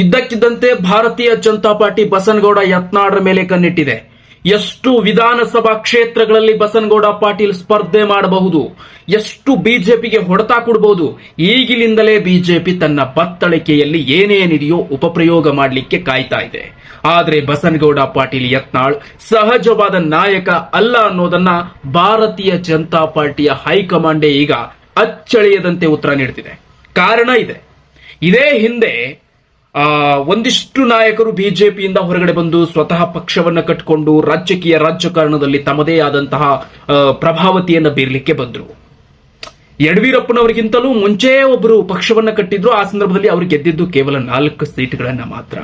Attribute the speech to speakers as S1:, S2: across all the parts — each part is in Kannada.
S1: ಇದ್ದಕ್ಕಿದ್ದಂತೆ ಭಾರತೀಯ ಜನತಾ ಪಾರ್ಟಿ ಬಸನಗೌಡ ಯತ್ನಾಳ್ರ ಮೇಲೆ ಕಣ್ಣಿಟ್ಟಿದೆ. ಎಷ್ಟು ವಿಧಾನಸಭಾ ಕ್ಷೇತ್ರಗಳಲ್ಲಿ ಬಸನಗೌಡ ಪಾಟೀಲ್ ಸ್ಪರ್ಧೆ ಮಾಡಬಹುದು, ಎಷ್ಟು ಬಿಜೆಪಿಗೆ ಹೊಡೆತ ಕೊಡಬಹುದು, ಈಗಿನಿಂದಲೇ ಬಿಜೆಪಿ ತನ್ನ ಬತ್ತಳಿಕೆಯಲ್ಲಿ ಏನೇನಿದೆಯೋ ಉಪಪ್ರಯೋಗ ಮಾಡಲಿಕ್ಕೆ ಕಾಯ್ತಾ ಇದೆ. ಆದರೆ ಬಸನಗೌಡ ಪಾಟೀಲ್ ಯತ್ನಾಳ್ ಸಹಜವಾದ ನಾಯಕ ಅಲ್ಲ ಅನ್ನೋದನ್ನ ಭಾರತೀಯ ಜನತಾ ಪಾರ್ಟಿಯ ಹೈಕಮಾಂಡೇ ಈಗ ಅಚ್ಚಳಿಯದಂತೆ ಉತ್ತರ ನೀಡುತ್ತಿದೆ ಕಾರಣ ಇದೆ. ಇದೇ ಹಿಂದೆ ಒಂದಿಷ್ಟು ನಾಯಕರು ಬಿಜೆಪಿಯಿಂದ ಹೊರಗಡೆ ಬಂದು ಸ್ವತಃ ಪಕ್ಷವನ್ನ ಕಟ್ಟಿಕೊಂಡು ರಾಜಕೀಯ ರಾಜಕಾರಣದಲ್ಲಿ ತಮ್ಮದೇ ಆದಂತಹ ಪ್ರಭಾವತಿಯನ್ನು ಬೀರ್ಲಿಕ್ಕೆ ಬಂದ್ರು. ಯಡಿಯೂರಪ್ಪನವರಿಗಿಂತಲೂ ಮುಂಚೆ ಒಬ್ಬರು ಪಕ್ಷವನ್ನ ಕಟ್ಟಿದ್ರು, ಆ ಸಂದರ್ಭದಲ್ಲಿ ಅವರು ಗೆದ್ದಿದ್ದು ಕೇವಲ ನಾಲ್ಕು ಸೀಟ್ಗಳನ್ನ ಮಾತ್ರ.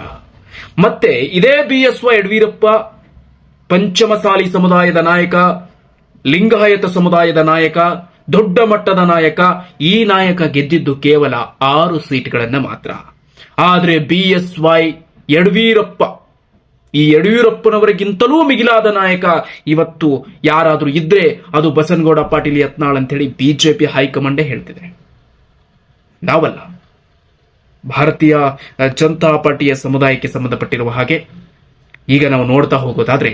S1: ಮತ್ತೆ ಇದೇ B S Y Yediyurappa, Panchamasali ಸಮುದಾಯದ ನಾಯಕ, ಲಿಂಗಾಯತ ಸಮುದಾಯದ ನಾಯಕ, ದೊಡ್ಡ ಮಟ್ಟದ ನಾಯಕ, ಈ ನಾಯಕ ಗೆದ್ದಿದ್ದು ಕೇವಲ ಆರು ಸೀಟ್ಗಳನ್ನ ಮಾತ್ರ. ಆದ್ರೆ ಬಿ ಎಸ್ ವೈ ಯಡಿಯೂರಪ್ಪ, ಈ ಯಡಿಯೂರಪ್ಪನವರಿಗಿಂತಲೂ ಮಿಗಿಲಾದ ನಾಯಕ ಇವತ್ತು ಯಾರಾದರೂ ಇದ್ರೆ ಅದು ಬಸನಗೌಡ ಪಾಟೀಲ್ ಯತ್ನಾಳ್ ಅಂತ ಹೇಳಿ ಬಿಜೆಪಿ ಹೈಕಮಾಂಡೇ ಹೇಳ್ತಿದೆ ನಾವಲ್ಲ. ಭಾರತೀಯ ಜನತಾ ಪಾರ್ಟಿಯ ಸಮುದಾಯಕ್ಕೆ ಸಂಬಂಧಪಟ್ಟಿರುವ ಹಾಗೆ ಈಗ ನಾವು ನೋಡ್ತಾ ಹೋಗೋದಾದ್ರೆ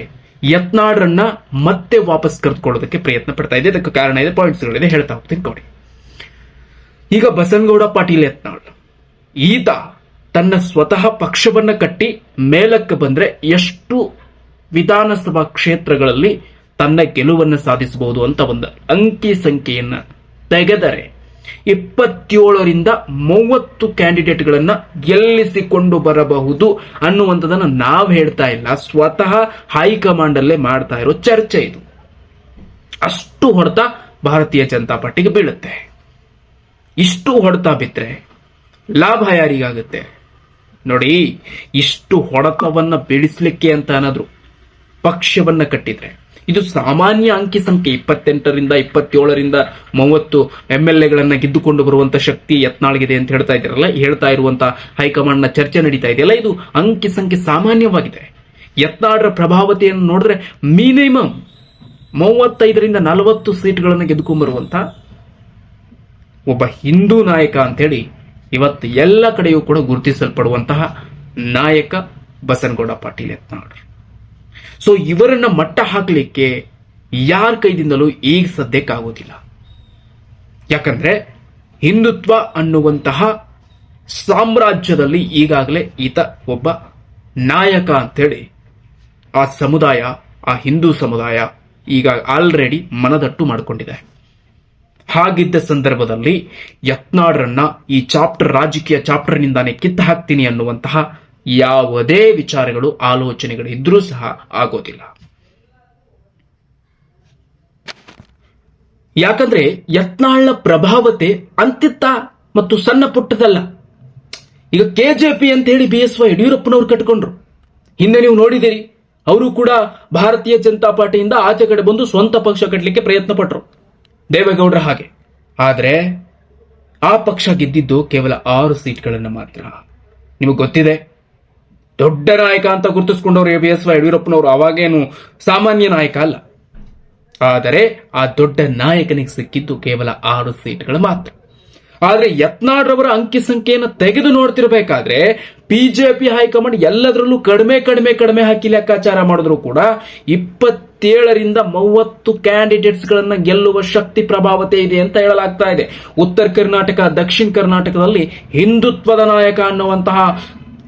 S1: ಯತ್ನಾಡ್ರನ್ನ ಮತ್ತೆ ವಾಪಸ್ ಕರೆದುಕೊಳ್ಳೋದಕ್ಕೆ ಪ್ರಯತ್ನ ಪಡ್ತಾ ಇದೆ. ಅದಕ್ಕೆ ಕಾರಣ ಇದೆ ಪಾಯಿಂಟ್ಸ್ಗಳಿದೆ ಹೇಳ್ತಾ ಹೋಗ್ತೀನಿ ನೋಡಿ. ಈಗ ಬಸನಗೌಡ ಪಾಟೀಲ್ ಯತ್ನಾಳ್, ಈತ ತನ್ನ ಸ್ವತಃ ಪಕ್ಷವನ್ನ ಕಟ್ಟಿ ಮೇಲಕ್ಕೆ ಬಂದ್ರೆ ಎಷ್ಟು ವಿಧಾನಸಭಾ ಕ್ಷೇತ್ರಗಳಲ್ಲಿ ತನ್ನ ಗೆಲುವನ್ನ ಸಾಧಿಸಬಹುದು ಅಂತ ಒಂದು ಅಂಕಿ ಸಂಖ್ಯೆಯನ್ನ ತೆಗೆದರೆ ಇಪ್ಪತ್ತೇಳರಿಂದ ಮೂವತ್ತು ಕ್ಯಾಂಡಿಡೇಟ್ಗಳನ್ನು ಗೆಲ್ಲಿಸಿಕೊಂಡು ಬರಬಹುದು ಅನ್ನುವಂಥದ್ದನ್ನು ನಾವು ಹೇಳ್ತಾ ಇಲ್ಲ. ಸ್ವತಃ ಹೈಕಮಾಂಡ್ ಅಲ್ಲೇ ಮಾಡ್ತಾ ಇರೋ ಚರ್ಚೆ ಇದು. ಅಷ್ಟು ಹೊಡೆತ ಭಾರತೀಯ ಜನತಾ ಪಾರ್ಟಿಗೆ ಬೀಳುತ್ತೆ. ಇಷ್ಟು ಹೊಡೆತ ಬಿದ್ದರೆ ಲಾಭ ಯಾರಿಗಾಗುತ್ತೆ? ನೋಡಿ, ಇಷ್ಟು ಹೊಡೆತವನ್ನ ಬೆಳೆಸಲಿಕ್ಕೆ ಅಂತ ಏನಾದ್ರು ಪಕ್ಷವನ್ನ ಕಟ್ಟಿದ್ರೆ. ಇದು ಸಾಮಾನ್ಯ ಅಂಕಿ ಸಂಖ್ಯೆ ಇಪ್ಪತ್ತೆಂಟರಿಂದ ಇಪ್ಪತ್ತೇಳರಿಂದ ಮೂವತ್ತು ಎಂ ಎಲ್ ಎಗಳನ್ನ ಗೆದ್ದುಕೊಂಡು ಬರುವಂತ ಶಕ್ತಿ ಯತ್ನಾಳ್ಗಿದೆ ಅಂತ ಹೇಳ್ತಾ ಇದ್ದೀರಲ್ಲ, ಹೇಳ್ತಾ ಇರುವಂತ ಹೈಕಮಾಂಡ್ನ ಚರ್ಚೆ ನಡೀತಾ ಇದೆಯಲ್ಲ, ಇದು ಅಂಕಿ ಸಂಖ್ಯೆ ಸಾಮಾನ್ಯವಾಗಿದೆ. ಯತ್ನಾಳ್ರ ಪ್ರಭಾವತೆಯನ್ನು ನೋಡಿದ್ರೆ ಮಿನಿಮಮ್ ಮೂವತ್ತೈದರಿಂದ ನಲವತ್ತು ಸೀಟ್ಗಳನ್ನು ಗೆದ್ದುಕೊಂಡ್ಬರುವಂತ ಒಬ್ಬ ಹಿಂದೂ ನಾಯಕ ಅಂತೇಳಿ ಇವತ್ತು ಎಲ್ಲ ಕಡೆಯೂ ಕೂಡ ಗುರುತಿಸಲ್ಪಡುವಂತಹ ನಾಯಕ ಬಸನಗೌಡ ಪಾಟೀಲ್ ಯತ್ನಾಳ್ ಸೊ ಇವರನ್ನ ಮಟ್ಟ ಹಾಕಲಿಕ್ಕೆ ಯಾರ ಕೈದಿಂದಲೂ ಈಗ ಸದ್ಯಕ್ಕಾಗೋದಿಲ್ಲ. ಯಾಕಂದ್ರೆ ಹಿಂದುತ್ವ ಅನ್ನುವಂತಹ ಸಾಮ್ರಾಜ್ಯದಲ್ಲಿ ಈಗಾಗಲೇ ಈತ ಒಬ್ಬ ನಾಯಕ ಅಂತೇಳಿ ಆ ಸಮುದಾಯ, ಆ ಹಿಂದೂ ಸಮುದಾಯ ಈಗ ಆಲ್ರೆಡಿ ಮನದಟ್ಟು ಮಾಡಿಕೊಂಡಿದೆ. ಹಾಗಿದ್ದ ಸಂದರ್ಭದಲ್ಲಿ ಯತ್ನಾಳ್ರನ್ನ ಈ ಚಾಪ್ಟರ್ ರಾಜಕೀಯ ಚಾಪ್ಟರ್ನಿಂದಾನೇ ಕಿತ್ತ ಹಾಕ್ತೀನಿ ಅನ್ನುವಂತಹ ಯಾವುದೇ ವಿಚಾರಗಳು, ಆಲೋಚನೆಗಳು ಇದ್ರೂ ಸಹ ಆಗೋದಿಲ್ಲ. ಯಾಕಂದ್ರೆ ಯತ್ನಾಳ್ನ ಪ್ರಭಾವತೆ ಅಂತಿತ್ತ ಮತ್ತು ಸಣ್ಣ ಪುಟ್ಟದಲ್ಲ. ಈಗ ಕೆಜೆಪಿ ಅಂತ ಹೇಳಿ ಬಿ ಎಸ್ ವೈ ಯಡಿಯೂರಪ್ಪನವ್ರು ಕಟ್ಕೊಂಡ್ರು. ಹಿಂದೆ ನೀವು ನೋಡಿದಿರಿ, ಅವರು ಕೂಡ ಭಾರತೀಯ ಜನತಾ ಪಾರ್ಟಿಯಿಂದ ಆಚೆ ಕಡೆ ಬಂದು ಸ್ವಂತ ಪಕ್ಷ ಕಟ್ಟಲಿಕ್ಕೆ ಪ್ರಯತ್ನ ಪಟ್ರು ದೇವೇಗೌಡರ ಹಾಗೆ. ಆದರೆ, ಆ ಪಕ್ಷ ಗೆದ್ದಿದ್ದು ಕೇವಲ ಆರು ಸೀಟ್ಗಳನ್ನು ಮಾತ್ರ. ನಿಮಗೆ ಗೊತ್ತಿದೆ, ದೊಡ್ಡ ನಾಯಕ ಅಂತ ಗುರುತಿಸ್ಕೊಂಡವರು ಬಿ ಎಸ್ ವೈ ಯಡಿಯೂರಪ್ಪನವರು ಅವಾಗೇನು ಸಾಮಾನ್ಯ ನಾಯಕ ಅಲ್ಲ. ಆದರೆ, ಆ ದೊಡ್ಡ ನಾಯಕನಿಗೆ ಸಿಕ್ಕಿದ್ದು ಕೇವಲ ಆರು ಸೀಟ್ಗಳು ಮಾತ್ರ. ಆದ್ರೆ ಯತ್ನಾಡ್ರವರ ಅಂಕಿ ಸಂಖ್ಯೆಯನ್ನು ತೆಗೆದು ನೋಡ್ತಿರ್ಬೇಕಾದ್ರೆ ಬಿಜೆಪಿ ಹೈಕಮಾಂಡ್ ಎಲ್ಲದರಲ್ಲೂ ಕಡಿಮೆ ಕಡಿಮೆ ಕಡಿಮೆ ಹಾಕಿ ಲೆಕ್ಕಾಚಾರ ಮಾಡಿದ್ರು ಕೂಡ ಇಪ್ಪತ್ತೇಳರಿಂದ ಮೂವತ್ತು ಕ್ಯಾಂಡಿಡೇಟ್ಸ್ ಗಳನ್ನ ಗೆಲ್ಲುವ ಶಕ್ತಿ ಪ್ರಭಾವತೆ ಇದೆ ಅಂತ ಹೇಳಲಾಗ್ತಾ ಇದೆ. ಉತ್ತರ ಕರ್ನಾಟಕ, ದಕ್ಷಿಣ ಕರ್ನಾಟಕದಲ್ಲಿ ಹಿಂದುತ್ವದ ನಾಯಕ ಅನ್ನುವಂತಹ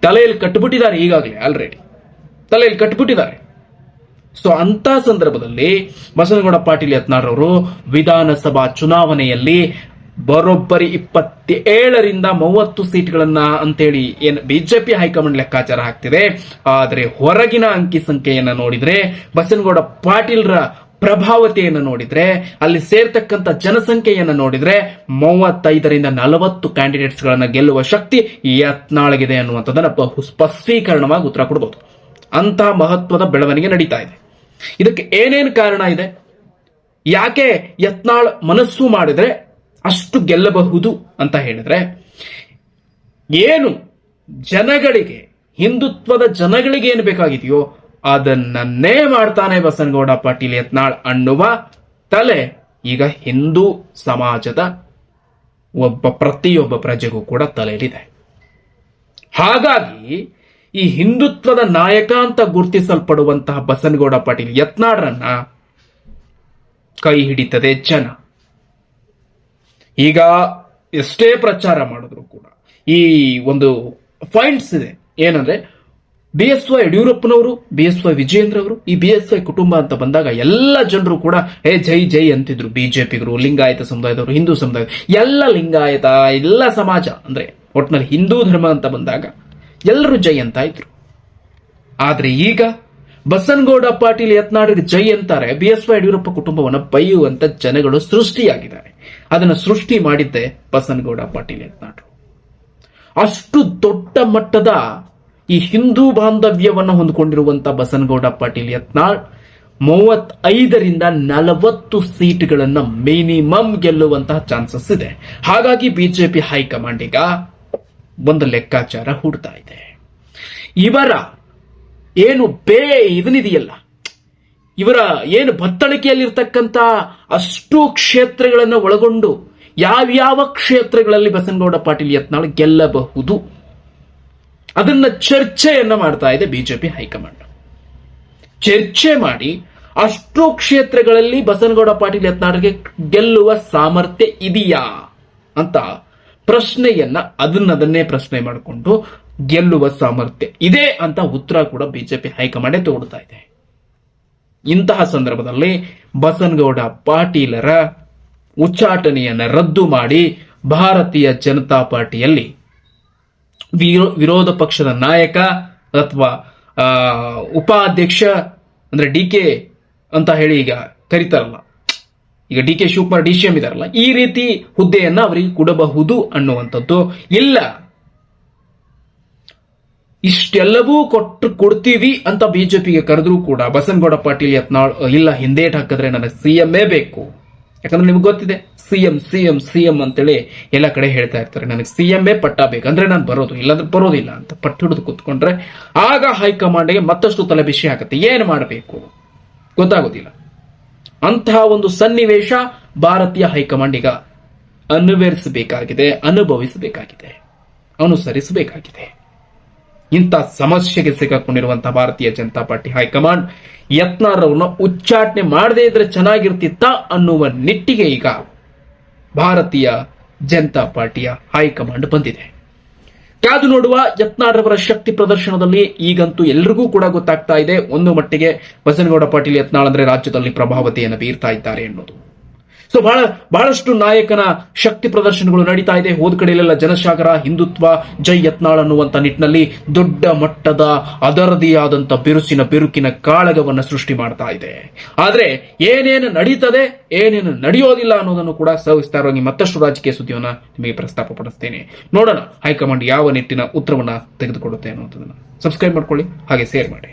S1: ತಲೆಯಲ್ಲಿ ಕಟ್ಟಿಬಿಟ್ಟಿದ್ದಾರೆ ಈಗಾಗಲೇ ಆಲ್ರೆಡಿ ತಲೆಯಲ್ಲಿ ಕಟ್ಟಿಬಿಟ್ಟಿದ್ದಾರೆ ಸೊ ಅಂತ ಸಂದರ್ಭದಲ್ಲಿ ಬಸನಗೌಡ ಪಾಟೀಲ್ ಯತ್ನಾಳ್ರವರು ವಿಧಾನಸಭಾ ಚುನಾವಣೆಯಲ್ಲಿ ಬರೋಬ್ಬರಿ ಇಪ್ಪತ್ತೇಳರಿಂದ ಮೂವತ್ತು ಸೀಟ್ಗಳನ್ನ ಅಂತೇಳಿ ಏನ್ ಬಿಜೆಪಿ ಹೈಕಮಾಂಡ್ ಲೆಕ್ಕಾಚಾರ ಹಾಕ್ತಿದೆ. ಆದರೆ ಹೊರಗಿನ ಅಂಕಿ ಸಂಖ್ಯೆಯನ್ನ ನೋಡಿದ್ರೆ ಬಸನಗೌಡ ಪಾಟೀಲ್ರ ಪ್ರಭಾವತೆಯನ್ನು ನೋಡಿದ್ರೆ, ಅಲ್ಲಿ ಸೇರ್ತಕ್ಕಂಥ ಜನಸಂಖ್ಯೆಯನ್ನು ನೋಡಿದ್ರೆ ಮೂವತ್ತೈದರಿಂದ ನಲವತ್ತು ಕ್ಯಾಂಡಿಡೇಟ್ಸ್ ಗಳನ್ನ ಗೆಲ್ಲುವ ಶಕ್ತಿ ಯತ್ನಾಳಗಿದೆ ಅನ್ನುವಂಥದ್ದನ್ನ ಬಹು ಸ್ಪಷ್ಟೀಕರಣವಾಗಿ ಉತ್ತರ ಕೊಡಬಹುದು ಅಂತಹ ಮಹತ್ವದ ಬೆಳವಣಿಗೆ ನಡೀತಾ ಇದೆ. ಇದಕ್ಕೆ ಏನೇನು ಕಾರಣ ಇದೆ? ಯಾಕೆ ಯತ್ನಾಳ್ ಮನಸ್ಸು ಮಾಡಿದ್ರೆ ಅಷ್ಟು ಗೆಲ್ಲಬಹುದು ಅಂತ ಹೇಳಿದ್ರೆ, ಏನು ಜನಗಳಿಗೆ, ಹಿಂದುತ್ವದ ಜನಗಳಿಗೆ ಏನು ಬೇಕಾಗಿದೆಯೋ ಅದನ್ನೇ ಮಾಡ್ತಾನೆ ಬಸನಗೌಡ ಪಾಟೀಲ್ ಯತ್ನಾಳ್ ಅನ್ನುವ ತಲೆ ಈಗ ಹಿಂದೂ ಸಮಾಜದ ಒಬ್ಬ ಪ್ರತಿಯೊಬ್ಬ ಪ್ರಜೆಗೂ ಕೂಡ ತಲೆಯಲ್ಲಿದೆ. ಹಾಗಾಗಿ ಈ ಹಿಂದುತ್ವದ ನಾಯಕ ಅಂತ ಗುರುತಿಸಲ್ಪಡುವಂತಹ ಬಸನಗೌಡ ಪಾಟೀಲ್ ಯತ್ನಾಡ್ರನ್ನ ಕೈ ಹಿಡಿತದೆ ಜನ. ಈಗ ಎಷ್ಟೇ ಪ್ರಚಾರ ಮಾಡಿದ್ರು ಕೂಡ ಈ ಒಂದು ಪಾಯಿಂಟ್ಸ್ ಇದೆ. ಏನಂದ್ರೆ ಬಿ ಎಸ್ ವೈ ಯಡಿಯೂರಪ್ಪನವರು ಬಿ ಎಸ್ ವೈ ವಿಜಯೇಂದ್ರ ಅವರು ಈ ಬಿ ಎಸ್ ವೈ ಕುಟುಂಬ ಅಂತ ಬಂದಾಗ ಎಲ್ಲ ಜನರು ಕೂಡ, ಹೇ, ಜೈ ಜೈ ಅಂತಿದ್ರು. ಬಿಜೆಪಿಗರು ಲಿಂಗಾಯತ ಸಮುದಾಯದವರು, ಹಿಂದೂ ಸಮುದಾಯ, ಎಲ್ಲ ಲಿಂಗಾಯತ, ಎಲ್ಲ ಸಮಾಜ, ಅಂದ್ರೆ ಒಟ್ಟಿನಲ್ಲಿ ಹಿಂದೂ ಧರ್ಮ ಅಂತ ಬಂದಾಗ ಎಲ್ಲರೂ ಜೈ ಅಂತ ಇದ್ರು. ಆದ್ರೆ ಈಗ ಬಸನಗೌಡ ಪಾಟೀಲ್ ಯತ್ನಾಡಿಗೆ ಜೈ ಅಂತಾರೆ ಬಿ ಎಸ್ ವೈ ಯಡಿಯೂರಪ್ಪ ಕುಟುಂಬವನ್ನು ಬೈಯುವಂತ ಜನಗಳು ಸೃಷ್ಟಿಯಾಗಿದ್ದಾರೆ. ಅದನ್ನು ಸೃಷ್ಟಿ ಮಾಡಿದ್ದೆ ಬಸನಗೌಡ ಪಾಟೀಲ್ ಯತ್ನಾಡ್ರು ಅಷ್ಟು ದೊಡ್ಡ ಮಟ್ಟದ ಈ ಹಿಂದೂ ಬಾಂಧವ್ಯವನ್ನು ಹೊಂದಿಕೊಂಡಿರುವಂತ ಬಸನಗೌಡ ಪಾಟೀಲ್ ಯತ್ನಾಳ್ ಮೂವತ್ತೈದರಿಂದ ನಲವತ್ತು ಸೀಟ್ಗಳನ್ನ ಮಿನಿಮಮ್ ಗೆಲ್ಲುವಂತಹ ಚಾನ್ಸಸ್ ಇದೆ. ಹಾಗಾಗಿ ಬಿಜೆಪಿ ಹೈಕಮಾಂಡ್ ಈಗ ಒಂದು ಲೆಕ್ಕಾಚಾರ ಹುಡ್ತಾ ಇದೆ. ಇವರ ಏನು ಬೇ ಇದನ್ನಿದೆಯಲ್ಲ ಇವರ ಏನು ಬತ್ತಳಿಕೆಯಲ್ಲಿರ್ತಕ್ಕಂಥ ಅಷ್ಟು ಕ್ಷೇತ್ರಗಳನ್ನು ಒಳಗೊಂಡು ಯಾವ್ಯಾವ ಕ್ಷೇತ್ರಗಳಲ್ಲಿ ಬಸನಗೌಡ ಪಾಟೀಲ್ ಯತ್ನಾಳ್ ಗೆಲ್ಲಬಹುದು? ಅದನ್ನ ಚರ್ಚೆಯನ್ನ ಮಾಡ್ತಾ ಇದೆ ಬಿಜೆಪಿ ಹೈಕಮಾಂಡ್. ಚರ್ಚೆ ಮಾಡಿ ಅಷ್ಟು ಕ್ಷೇತ್ರಗಳಲ್ಲಿ ಬಸನಗೌಡ ಪಾಟೀಲ್ ಯತ್ನಾಳ್ಗೆ ಗೆಲ್ಲುವ ಸಾಮರ್ಥ್ಯ ಇದೆಯಾ ಅಂತ ಪ್ರಶ್ನೆಯನ್ನ ಅದನ್ನದನ್ನೇ ಪ್ರಶ್ನೆ ಮಾಡಿಕೊಂಡು ಗೆಲ್ಲುವ ಸಾಮರ್ಥ್ಯ ಇದೆ ಅಂತ ಉತ್ತರ ಕೂಡ ಬಿಜೆಪಿ ಹೈಕಮಾಂಡೇ ತೋಡ್ತಾ ಇದೆ. ಇಂತಹ ಸಂದರ್ಭದಲ್ಲಿ ಬಸನಗೌಡ ಪಾಟೀಲರ ಉಚ್ಚಾಟನೆಯನ್ನು ರದ್ದು ಮಾಡಿ ಭಾರತೀಯ ಜನತಾ ಪಾರ್ಟಿಯಲ್ಲಿ ವಿರೋ- ವಿರೋಧ ಪಕ್ಷದ ನಾಯಕ ಅಥವಾ ಉಪಾಧ್ಯಕ್ಷ ಅಂದ್ರೆ ಡಿ ಕೆ ಅಂತ ಹೇಳಿ ಈಗ ಕರೀತಾರಲ್ಲ. ಈಗ D K Shivakumar D C M ಇದಾರಲ್ಲ. ಈ ರೀತಿ ಹುದ್ದೆಯನ್ನು ಅವರಿಗೆ ಕೊಡಬಹುದು ಅನ್ನುವಂಥದ್ದು ಇಲ್ಲ. ಇಷ್ಟೆಲ್ಲವೂ ಕೊಟ್ಟು ಕೊಡ್ತೀವಿ ಅಂತ ಬಿಜೆಪಿಗೆ ಕರೆದ್ರೂ ಕೂಡ ಬಸನಗೌಡ ಪಾಟೀಲ್ ಯತ್ನಾಳ್ ಇಲ್ಲ, ಹಿಂದೇಟ್ ಹಾಕಿದ್ರೆ ನನಗೆ ಸಿಎಂ ಬೇಕು. ಯಾಕಂದ್ರೆ ನಿಮ್ಗೆ ಗೊತ್ತಿದೆ, ಸಿಎಂ ಸಿಎಂ ಸಿಎಂ ಅಂತೇಳಿ ಎಲ್ಲ ಕಡೆ ಹೇಳ್ತಾ ಇರ್ತಾರೆ. ನನಗೆ ಎ ಪಟ್ಟ ಬೇಕು. ಅಂದ್ರೆ ನಾನು ಬರೋದು, ಇಲ್ಲಾಂದ್ರೆ ಬರೋದಿಲ್ಲ ಅಂತ ಪಟ್ಟು ಹಿಡಿದು ಕೂತ್ಕೊಂಡ್ರೆ ಆಗ ಹೈಕಮಾಂಡ್ಗೆ ಮತ್ತಷ್ಟು ತಲೆ ಬಿಸಿ ಆಗುತ್ತೆ ಏನು ಮಾಡಬೇಕು? ಗೊತ್ತಾಗೋದಿಲ್ಲ. ಅಂತಹ ಒಂದು ಸನ್ನಿವೇಶ ಭಾರತೀಯ ಹೈಕಮಾಂಡ್ ಈಗ ಅನುವರಿಸಬೇಕಾಗಿದೆ, ಅನುಭವಿಸಬೇಕಾಗಿದೆ, ಅನುಸರಿಸಬೇಕಾಗಿದೆ. ಇಂಥ ಸಮಸ್ಯೆಗೆ ಸಿಕ್ಕಾಕೊಂಡಿರುವಂತಹ ಭಾರತೀಯ ಜನತಾ ಪಾರ್ಟಿ ಹೈಕಮಾಂಡ್ ಯತ್ನಾರವ್ರನ್ನ ಉಚ್ಚಾಟನೆ ಮಾಡದೇ ಇದ್ರೆ ಚೆನ್ನಾಗಿರ್ತಿತ್ತ ಅನ್ನುವ ನಿಟ್ಟಿಗೆ ಈಗ ಭಾರತೀಯ ಜನತಾ ಪಾರ್ಟಿಯ ಹೈಕಮಾಂಡ್ ಬಂದಿದೆ. ಕಾದು ನೋಡುವ ಯತ್ನಾರವರ ಶಕ್ತಿ ಪ್ರದರ್ಶನದಲ್ಲಿ ಈಗಂತೂ ಎಲ್ರಿಗೂ ಕೂಡ ಗೊತ್ತಾಗ್ತಾ ಇದೆ. ಒಂದು ಮಟ್ಟಿಗೆ ಬಸನಗೌಡ ಪಾಟೀಲ್ ಯತ್ನಾಳ್ ಅಂದ್ರೆ ರಾಜ್ಯದಲ್ಲಿ ಪ್ರಭಾವತೆಯನ್ನು ಬೀರ್ತಾ ಇದ್ದಾರೆ ಅನ್ನೋದು ಸೊ ಬಹಳ, ಬಹಳಷ್ಟು ನಾಯಕನ ಶಕ್ತಿ ಪ್ರದರ್ಶನಗಳು ನಡೀತಾ ಇದೆ. ಹೋದ ಕಡೆಯಲ್ಲೆಲ್ಲ ಜನಸಾಗರ ಹಿಂದುತ್ವ, ಜೈ ಯತ್ನಾಳ್ ಅನ್ನುವಂತ ನಿಟ್ಟಿನಲ್ಲಿ ದೊಡ್ಡ ಮಟ್ಟದ ಅದರದೇ ಬಿರುಸಿನ ಬಿರುಕಿನ ಕಾಳಗವನ್ನು ಸೃಷ್ಟಿ ಮಾಡ್ತಾ ಇದೆ. ಆದ್ರೆ ಏನೇನು ನಡೀತದೆ, ಏನೇನು ನಡೆಯೋದಿಲ್ಲ ಅನ್ನೋದನ್ನು ಕೂಡ ಸವಿಸ್ತಾರವಾಗಿ ಮತ್ತಷ್ಟು ರಾಜಕೀಯ ಸುದ್ದಿಯನ್ನ ನಿಮಗೆ ಪ್ರಸ್ತಾಪ ಪಡಿಸ್ತೇನೆ ನೋಡೋಣ ಹೈಕಮಾಂಡ್ ಯಾವ ನಿಟ್ಟಿನ ಉತ್ತರವನ್ನ ತೆಗೆದುಕೊಡುತ್ತೆ ಅನ್ನೋದನ್ನ ಸಬ್ಸ್ಕ್ರೈಬ್ ಮಾಡ್ಕೊಳ್ಳಿ, ಹಾಗೆ ಶೇರ್ ಮಾಡಿ.